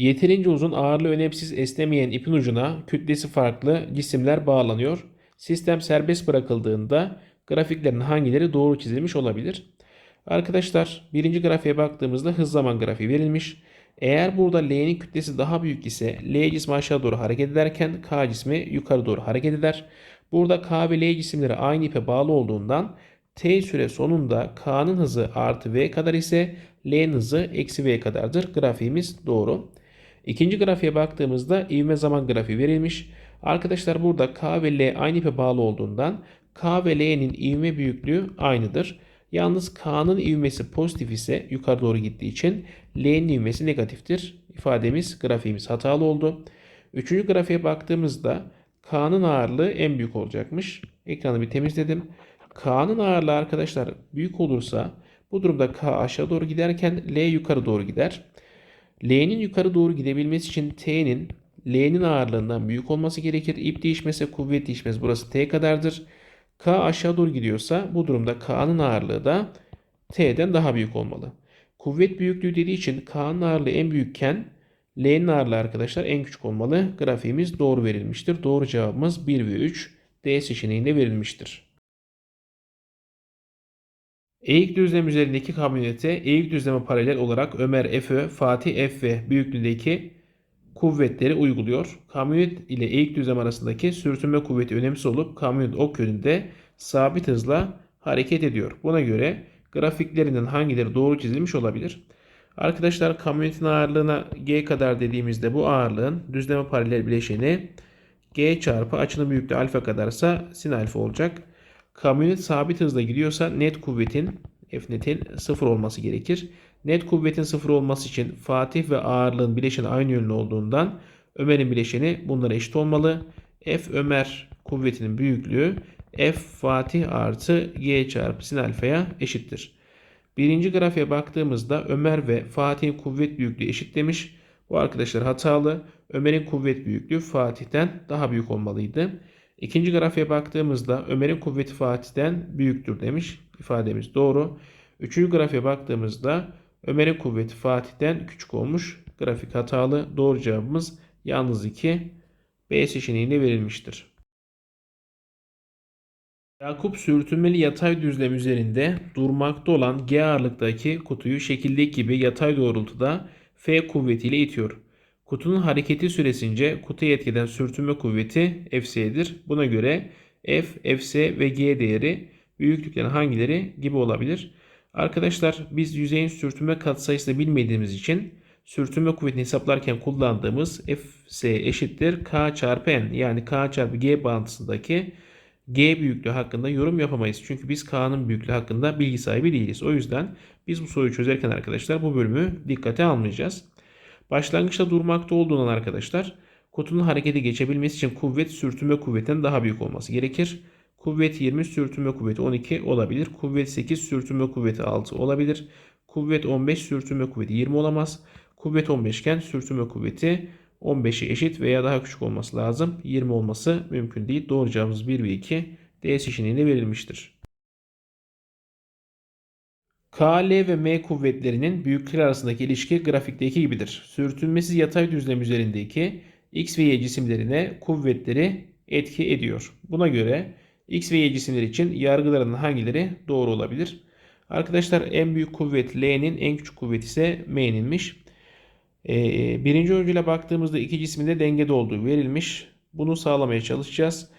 Yeterince uzun ağırlığı önemsiz esnemeyen ipin ucuna kütlesi farklı cisimler bağlanıyor. Sistem serbest bırakıldığında grafiklerin hangileri doğru çizilmiş olabilir? Arkadaşlar birinci grafiğe baktığımızda hız zaman grafiği verilmiş. Eğer burada L'nin kütlesi daha büyük ise L cismi aşağı doğru hareket ederken K cismi yukarı doğru hareket eder. Burada K ve L cisimleri aynı ipe bağlı olduğundan T süre sonunda K'nın hızı artı V kadar ise L'nin hızı eksi V kadardır. Grafiğimiz doğru. İkinci grafiğe baktığımızda ivme zaman grafiği verilmiş. Arkadaşlar burada K ve L aynı ipe bağlı olduğundan K ve L'nin ivme büyüklüğü aynıdır. Yalnız K'nın ivmesi pozitif ise yukarı doğru gittiği için L'nin ivmesi negatiftir. İfademiz, grafiğimiz hatalı oldu. Üçüncü grafiğe baktığımızda K'nın ağırlığı en büyük olacakmış. Ekranı bir temizledim. K'nın ağırlığı arkadaşlar büyük olursa bu durumda K aşağı doğru giderken L yukarı doğru gider. L'nin yukarı doğru gidebilmesi için T'nin L'nin ağırlığından büyük olması gerekir. İp değişmese kuvvet değişmez. Burası T kadardır. K aşağı doğru gidiyorsa bu durumda K'nın ağırlığı da T'den daha büyük olmalı. Kuvvet büyüklüğü dediği için K'nın ağırlığı en büyükken L'nin ağırlığı arkadaşlar en küçük olmalı. Grafiğimiz doğru verilmiştir. Doğru cevabımız 1 ve 3 D seçeneğinde verilmiştir. Eğik düzlem üzerindeki kamyonete eğik düzleme paralel olarak Ömer FÖ, Fatih FV büyüklüğündeki kuvvetleri uyguluyor. Kamyonet ile eğik düzlem arasındaki sürtünme kuvveti önemsiz olup kamyonet ok yönünde sabit hızla hareket ediyor. Buna göre grafiklerinden hangileri doğru çizilmiş olabilir? Arkadaşlar kamyonetin ağırlığına G kadar dediğimizde bu ağırlığın düzleme paralel bileşeni G çarpı açının büyüklüğü alfa kadarsa sin alfa olacak. Kamyonet sabit hızla gidiyorsa net kuvvetin F netin sıfır olması gerekir. Net kuvvetin sıfır olması için Fatih ve ağırlığın bileşeni aynı yönlü olduğundan Ömer'in bileşeni bunlara eşit olmalı. F Ömer kuvvetinin büyüklüğü F Fatih artı G çarpı sin alfaya eşittir. Birinci grafiğe baktığımızda Ömer ve Fatih'in kuvvet büyüklüğü eşit demiş. Bu arkadaşlar hatalı. Ömer'in kuvvet büyüklüğü Fatih'ten daha büyük olmalıydı. İkinci grafiğe baktığımızda Ömer'in kuvveti Fatih'ten büyüktür demiş. İfademiz doğru. Üçüncü grafiğe baktığımızda Ömer'in kuvveti Fatih'ten küçük olmuş. Grafik hatalı. Doğru cevabımız yalnız 2 B seçeneğinde verilmiştir. Yakup sürtünmeli yatay düzlem üzerinde durmakta olan G ağırlıktaki kutuyu şekildeki gibi yatay doğrultuda F kuvvetiyle itiyor. Kutunun hareketi süresince kutuya etkeden sürtünme kuvveti Fs'dir. Buna göre F, Fs ve G değeri büyüklüklerin hangileri gibi olabilir? Arkadaşlar biz yüzeyin sürtünme katsayısını bilmediğimiz için sürtünme kuvvetini hesaplarken kullandığımız Fs eşittir K çarpı N yani K çarpı G bağıntısındaki G büyüklüğü hakkında yorum yapamayız. Çünkü biz K'nın büyüklüğü hakkında bilgi sahibi değiliz. O yüzden biz bu soruyu çözerken arkadaşlar bu bölümü dikkate almayacağız. Başlangıçta durmakta olduğundan arkadaşlar kutunun harekete geçebilmesi için kuvvet sürtünme kuvvetinden daha büyük olması gerekir. Kuvvet 20 sürtünme kuvveti 12 olabilir. Kuvvet 8 sürtünme kuvveti 6 olabilir. Kuvvet 15 sürtünme kuvveti 20 olamaz. Kuvvet 15 iken sürtünme kuvveti 15'e eşit veya daha küçük olması lazım. 20 olması mümkün değil. Doğru cevabımız 1 ve 2 D seçeneğine verilmiştir. K, L ve M kuvvetlerinin büyüklükleri arasındaki ilişki grafikteki gibidir. Sürtünmesiz yatay düzlem üzerindeki X ve Y cisimlerine kuvvetleri etki ediyor. Buna göre X ve Y cisimleri için yargıların hangileri doğru olabilir? Arkadaşlar en büyük kuvvet L'nin en küçük kuvvet ise M'ninmiş. Ee, birinci öncüle baktığımızda iki cismin de dengede olduğu verilmiş. Bunu sağlamaya çalışacağız.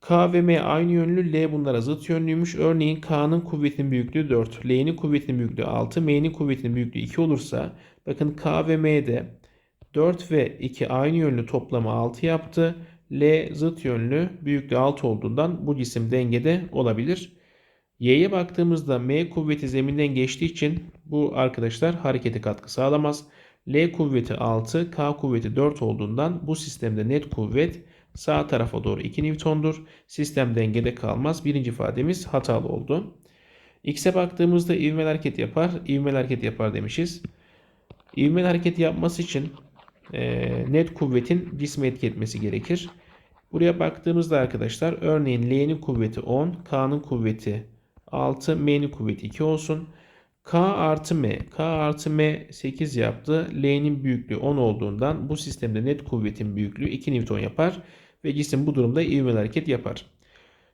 K ve M aynı yönlü, L bunlara zıt yönlüymüş. Örneğin K'nın kuvvetinin büyüklüğü 4, L'nin kuvvetinin büyüklüğü 6, M'nin kuvvetinin büyüklüğü 2 olursa bakın K ve M'de 4 ve 2 aynı yönlü toplamı 6 yaptı. L zıt yönlü büyüklüğü 6 olduğundan bu cisim dengede olabilir. Y'ye baktığımızda M kuvveti zeminden geçtiği için bu arkadaşlar harekete katkı sağlamaz. L kuvveti 6, K kuvveti 4 olduğundan bu sistemde net kuvvet sağ tarafa doğru 2 Newton'dur. Sistem dengede kalmaz. Birinci ifademiz hatalı oldu. X'e baktığımızda ivmeli hareket yapar. ivmeli hareket yapar demişiz. İvmeli hareket yapması için e, net kuvvetin cisme etki etmesi gerekir. Buraya baktığımızda arkadaşlar örneğin L'nin kuvveti 10, K'nın kuvveti 6, M'nin kuvveti 2 olsun. K artı M. K artı M 8 yaptı. L'nin büyüklüğü 10 olduğundan bu sistemde net kuvvetin büyüklüğü 2 Newton yapar. Ve cisim bu durumda ivmeli hareket yapar.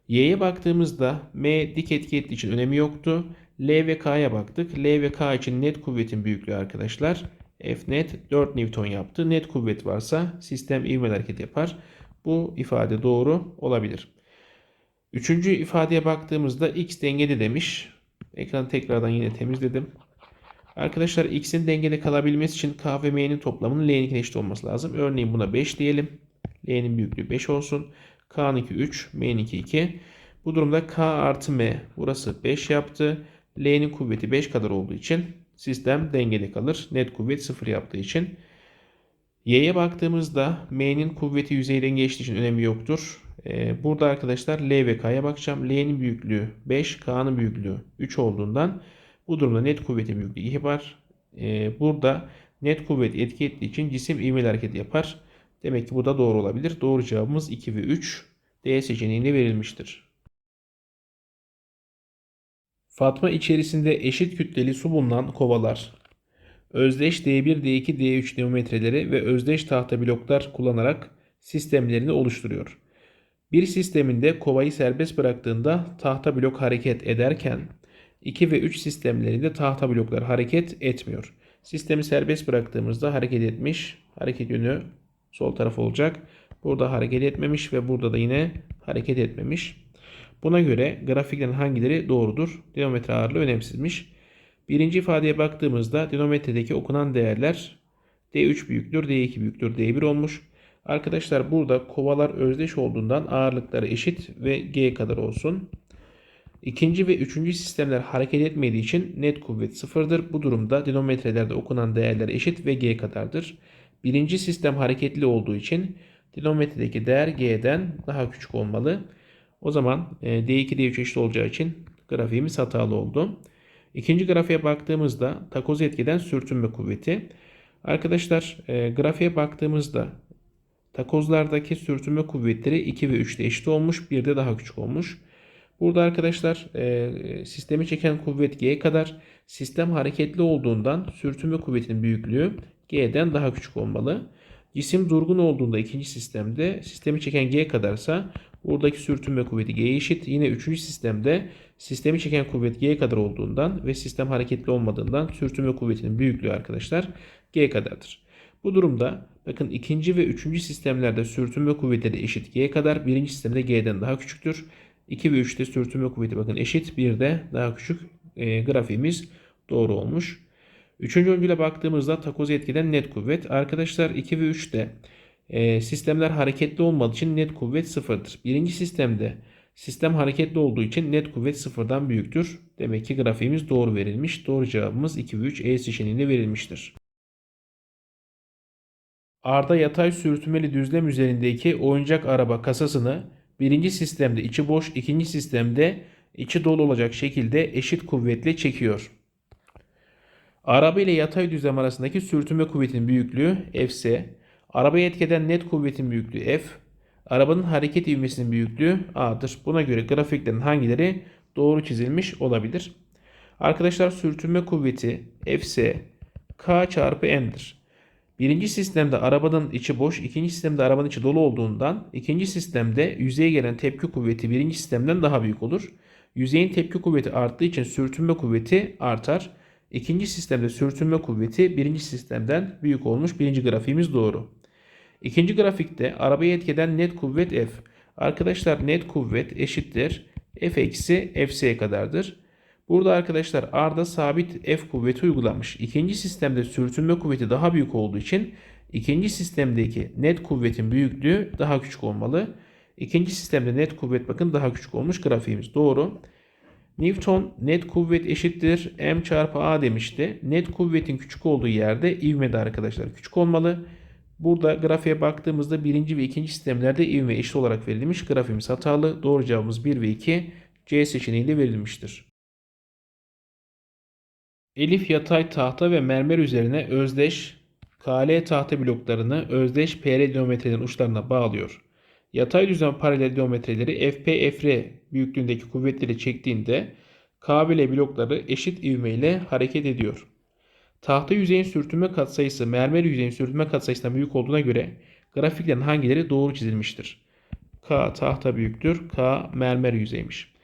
Y'ye baktığımızda M dik etki ettiği için önemi yoktu. L ve K'ya baktık. L ve K için net kuvvetin büyüklüğü arkadaşlar. F net 4 Newton yaptı. Net kuvvet varsa sistem ivmeli hareket yapar. Bu ifade doğru olabilir. Üçüncü ifadeye baktığımızda x dengede demiş. Ekranı tekrardan yine temizledim. Arkadaşlar x'in dengede kalabilmesi için k ve m'nin toplamının l'nin eşit olması lazım. Örneğin buna 5 diyelim. L'nin büyüklüğü 5 olsun. K'nınki 3, M'ninki 2. Bu durumda K artı M burası 5 yaptı. L'nin kuvveti 5 kadar olduğu için sistem dengede kalır. Net kuvvet 0 yaptığı için. Y'ye baktığımızda M'nin kuvveti yüzeyden geçtiği için önemi yoktur. Ee, burada arkadaşlar L ve K'ya bakacağım. L'nin büyüklüğü 5, K'nın büyüklüğü 3 olduğundan bu durumda net kuvvetin büyüklüğü 2 var. Ee, burada net kuvvet etki ettiği için cisim ivmeli hareket yapar. Demek ki bu da doğru olabilir. Doğru cevabımız 2 ve 3 D seçeneğinde verilmiştir. Fatma içerisinde eşit kütleli su bulunan kovalar özdeş D1, D2, D3 diyometreleri ve özdeş tahta bloklar kullanarak sistemlerini oluşturuyor. Bir sisteminde kovayı serbest bıraktığında tahta blok hareket ederken 2 ve 3 sistemlerinde tahta bloklar hareket etmiyor. Sistemi serbest bıraktığımızda hareket etmiş. Hareket yönü sol taraf olacak. Burada hareket etmemiş ve burada da yine hareket etmemiş. Buna göre grafiklerin hangileri doğrudur? Dinometre ağırlığı önemsizmiş. Birinci ifadeye baktığımızda dinometredeki okunan değerler D3 büyüktür, D2 büyüktür, D1 olmuş. Arkadaşlar burada kovalar özdeş olduğundan ağırlıkları eşit ve G kadar olsun. İkinci ve üçüncü sistemler hareket etmediği için net kuvvet sıfırdır. Bu durumda dinometrelerde okunan değerler eşit ve G kadardır. Birinci sistem hareketli olduğu için dinometredeki değer G'den daha küçük olmalı. O zaman D2 D3 eşit olacağı için grafiğimiz hatalı oldu. İkinci grafiğe baktığımızda takoz etkiden sürtünme kuvveti. Arkadaşlar e, grafiğe baktığımızda takozlardaki sürtünme kuvvetleri 2 ve 3'te eşit olmuş. Bir de daha küçük olmuş. Burada arkadaşlar e, sistemi çeken kuvvet G kadar. Sistem hareketli olduğundan sürtünme kuvvetinin büyüklüğü G'den daha küçük olmalı. Cisim durgun olduğunda ikinci sistemde sistemi çeken G kadarsa buradaki sürtünme kuvveti G eşit. Yine üçüncü sistemde sistemi çeken kuvvet G kadar olduğundan ve sistem hareketli olmadığından sürtünme kuvvetinin büyüklüğü arkadaşlar G kadardır. Bu durumda bakın ikinci ve üçüncü sistemlerde sürtünme kuvvetleri eşit G kadar. Birinci sistemde G'den daha küçüktür. 2 ve 3'te sürtünme kuvveti bakın eşit. Bir daha küçük e, grafiğimiz doğru olmuş. Üçüncü öncüle baktığımızda takoz etkiden net kuvvet. Arkadaşlar 2 ve 3'te e, sistemler hareketli olmadığı için net kuvvet sıfırdır. Birinci sistemde sistem hareketli olduğu için net kuvvet sıfırdan büyüktür. Demek ki grafiğimiz doğru verilmiş. Doğru cevabımız 2 ve 3 E seçeneğinde verilmiştir. Arda yatay sürtünmeli düzlem üzerindeki oyuncak araba kasasını birinci sistemde içi boş, ikinci sistemde içi dolu olacak şekilde eşit kuvvetle çekiyor. Araba ile yatay düzlem arasındaki sürtünme kuvvetinin büyüklüğü Fs. Arabaya etkeden net kuvvetin büyüklüğü F. Arabanın hareket ivmesinin büyüklüğü A'dır. Buna göre grafiklerin hangileri doğru çizilmiş olabilir? Arkadaşlar sürtünme kuvveti Fs K çarpı M'dir. Birinci sistemde arabanın içi boş, ikinci sistemde arabanın içi dolu olduğundan ikinci sistemde yüzeye gelen tepki kuvveti birinci sistemden daha büyük olur. Yüzeyin tepki kuvveti arttığı için sürtünme kuvveti artar. İkinci sistemde sürtünme kuvveti birinci sistemden büyük olmuş. Birinci grafiğimiz doğru. İkinci grafikte arabaya etkeden net kuvvet F. Arkadaşlar net kuvvet eşittir. F eksi Fs kadardır. Burada arkadaşlar R'da sabit F kuvveti uygulanmış. İkinci sistemde sürtünme kuvveti daha büyük olduğu için ikinci sistemdeki net kuvvetin büyüklüğü daha küçük olmalı. İkinci sistemde net kuvvet bakın daha küçük olmuş grafiğimiz doğru. Newton net kuvvet eşittir m çarpı a demişti. Net kuvvetin küçük olduğu yerde ivme de arkadaşlar küçük olmalı. Burada grafiğe baktığımızda birinci ve ikinci sistemlerde ivme eşit olarak verilmiş. Grafiğimiz hatalı. Doğru cevabımız 1 ve 2 C seçeneğiyle verilmiştir. Elif yatay tahta ve mermer üzerine özdeş KL tahta bloklarını özdeş PR dinometrelerin uçlarına bağlıyor. Yatay düzlem paralel diometreleri FP FR büyüklüğündeki kuvvetleri çektiğinde K ve L blokları eşit ivmeyle hareket ediyor. Tahta yüzeyin sürtünme katsayısı mermer yüzeyin sürtünme katsayısından büyük olduğuna göre grafiklerin hangileri doğru çizilmiştir? K tahta büyüktür. K mermer yüzeymiş.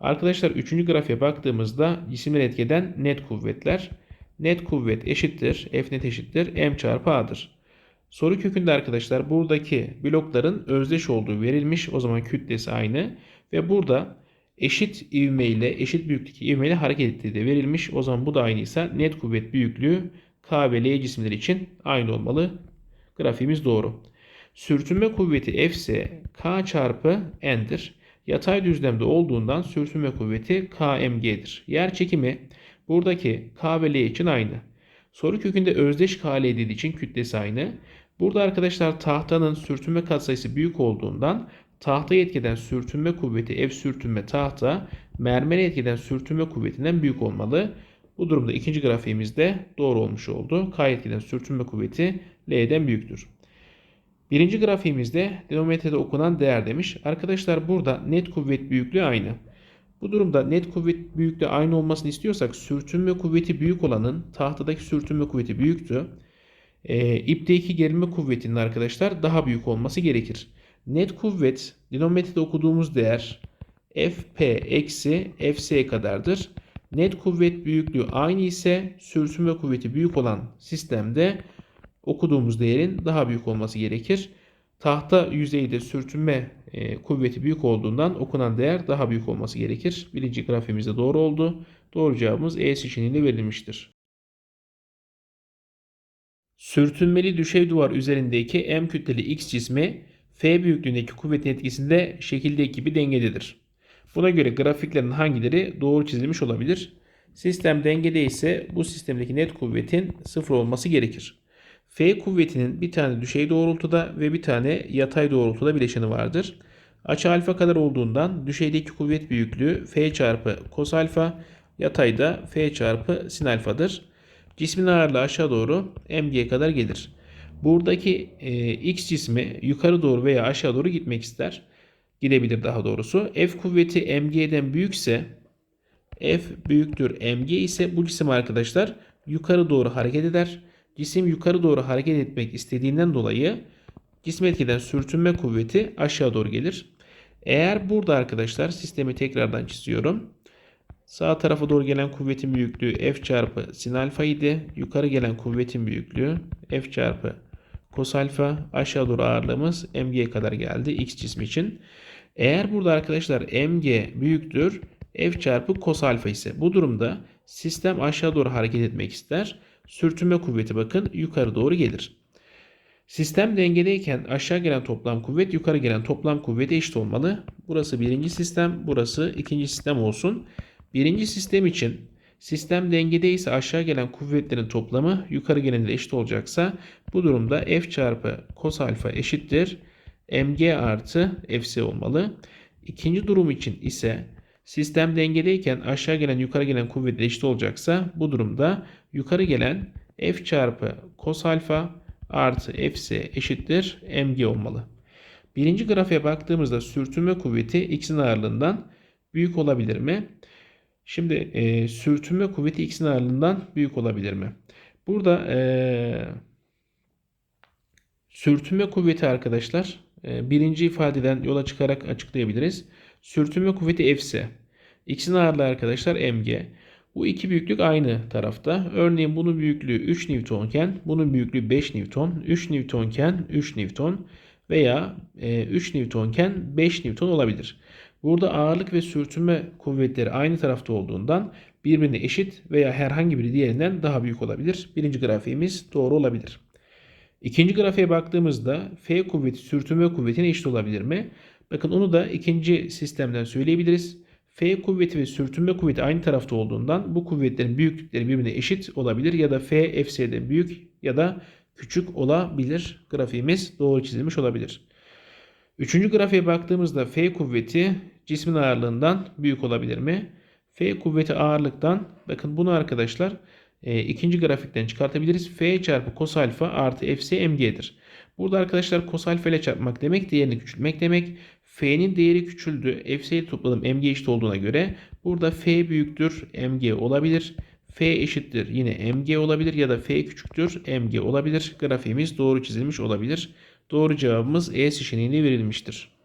Arkadaşlar 3. grafiğe baktığımızda cisimleri etkeden net kuvvetler. Net kuvvet eşittir. F net eşittir. M çarpı A'dır. Soru kökünde arkadaşlar buradaki blokların özdeş olduğu verilmiş. O zaman kütlesi aynı. Ve burada eşit ivme ile eşit büyüklükteki ivme ile hareket ettiği de verilmiş. O zaman bu da aynıysa net kuvvet büyüklüğü K ve L cisimleri için aynı olmalı. Grafiğimiz doğru. Sürtünme kuvveti F ise K çarpı N'dir. Yatay düzlemde olduğundan sürtünme kuvveti KMG'dir. Yer çekimi buradaki K ve L için aynı. Soru kökünde özdeş KL dediği için kütlesi aynı. Burada arkadaşlar tahtanın sürtünme katsayısı büyük olduğundan tahtaya etkeden sürtünme kuvveti F sürtünme tahta mermere etkeden sürtünme kuvvetinden büyük olmalı. Bu durumda ikinci grafiğimizde doğru olmuş oldu. K etkiden sürtünme kuvveti L'den büyüktür. Birinci grafiğimizde denominatöre okunan değer demiş. Arkadaşlar burada net kuvvet büyüklüğü aynı. Bu durumda net kuvvet büyüklüğü aynı olmasını istiyorsak sürtünme kuvveti büyük olanın tahtadaki sürtünme kuvveti büyüktü. E, ipteki gerilme kuvvetinin arkadaşlar daha büyük olması gerekir. Net kuvvet denominatöre okuduğumuz değer Fp eksi Fs kadardır. Net kuvvet büyüklüğü aynı ise sürtünme kuvveti büyük olan sistemde okuduğumuz değerin daha büyük olması gerekir. Tahta yüzeyde sürtünme e, kuvveti büyük olduğundan okunan değer daha büyük olması gerekir. Birinci grafimizde doğru oldu. Doğru cevabımız E seçeneğiyle verilmiştir. Sürtünmeli düşey duvar üzerindeki M kütleli X cismi F büyüklüğündeki kuvvetin etkisinde şekildeki gibi dengededir. Buna göre grafiklerin hangileri doğru çizilmiş olabilir? Sistem dengede ise bu sistemdeki net kuvvetin sıfır olması gerekir. F kuvvetinin bir tane düşey doğrultuda ve bir tane yatay doğrultuda bileşeni vardır. Açı alfa kadar olduğundan düşeydeki kuvvet büyüklüğü F çarpı kos alfa, yatayda F çarpı sin alfadır. Cismin ağırlığı aşağı doğru mg kadar gelir. Buradaki e, x cismi yukarı doğru veya aşağı doğru gitmek ister. Gidebilir daha doğrusu. F kuvveti mg'den büyükse F büyüktür mg ise bu cisim arkadaşlar yukarı doğru hareket eder. Cisim yukarı doğru hareket etmek istediğinden dolayı cisim etkiden sürtünme kuvveti aşağı doğru gelir. Eğer burada arkadaşlar sistemi tekrardan çiziyorum. Sağ tarafa doğru gelen kuvvetin büyüklüğü F çarpı sin alfa idi. Yukarı gelen kuvvetin büyüklüğü F çarpı kos alfa. Aşağı doğru ağırlığımız mg kadar geldi x cismi için. Eğer burada arkadaşlar mg büyüktür F çarpı kos alfa ise bu durumda sistem aşağı doğru hareket etmek ister. Sürtünme kuvveti bakın yukarı doğru gelir. Sistem dengedeyken aşağı gelen toplam kuvvet yukarı gelen toplam kuvvete eşit olmalı. Burası birinci sistem, burası ikinci sistem olsun. Birinci sistem için sistem dengedeyse aşağı gelen kuvvetlerin toplamı yukarı gelenle eşit olacaksa bu durumda F çarpı kos alfa eşittir. mg artı fc olmalı. İkinci durum için ise Sistem dengedeyken aşağı gelen yukarı gelen kuvvetle eşit olacaksa bu durumda yukarı gelen F çarpı kos alfa artı Fc eşittir mg olmalı. Birinci grafiğe baktığımızda sürtünme kuvveti x'in ağırlığından büyük olabilir mi? Şimdi e, sürtünme kuvveti x'in ağırlığından büyük olabilir mi? Burada e, sürtünme kuvveti arkadaşlar e, birinci ifadeden yola çıkarak açıklayabiliriz. Sürtünme kuvveti F ise x'in ağırlığı arkadaşlar mg. Bu iki büyüklük aynı tarafta. Örneğin bunun büyüklüğü 3 Newton iken bunun büyüklüğü 5 Newton, 3 Newton iken 3 Newton veya 3 e, Newton iken 5 Newton olabilir. Burada ağırlık ve sürtünme kuvvetleri aynı tarafta olduğundan birbirine eşit veya herhangi biri diğerinden daha büyük olabilir. Birinci grafiğimiz doğru olabilir. İkinci grafiğe baktığımızda F kuvveti sürtünme kuvvetine eşit olabilir mi? Bakın onu da ikinci sistemden söyleyebiliriz. F kuvveti ve sürtünme kuvveti aynı tarafta olduğundan bu kuvvetlerin büyüklükleri birbirine eşit olabilir ya da F Fs'den büyük ya da küçük olabilir. Grafiğimiz doğru çizilmiş olabilir. Üçüncü grafiğe baktığımızda F kuvveti cismin ağırlığından büyük olabilir mi? F kuvveti ağırlıktan bakın bunu arkadaşlar e, ikinci grafikten çıkartabiliriz. F çarpı kos alfa artı Fs mg'dir. Burada arkadaşlar kos alfa ile çarpmak demek değerini küçültmek demek. F'nin değeri küçüldü. Fs'yi topladım mg eşit olduğuna göre Burada F büyüktür mg olabilir. F eşittir yine mg olabilir ya da F küçüktür mg olabilir. Grafiğimiz doğru çizilmiş olabilir. Doğru cevabımız E seçeneğinde verilmiştir.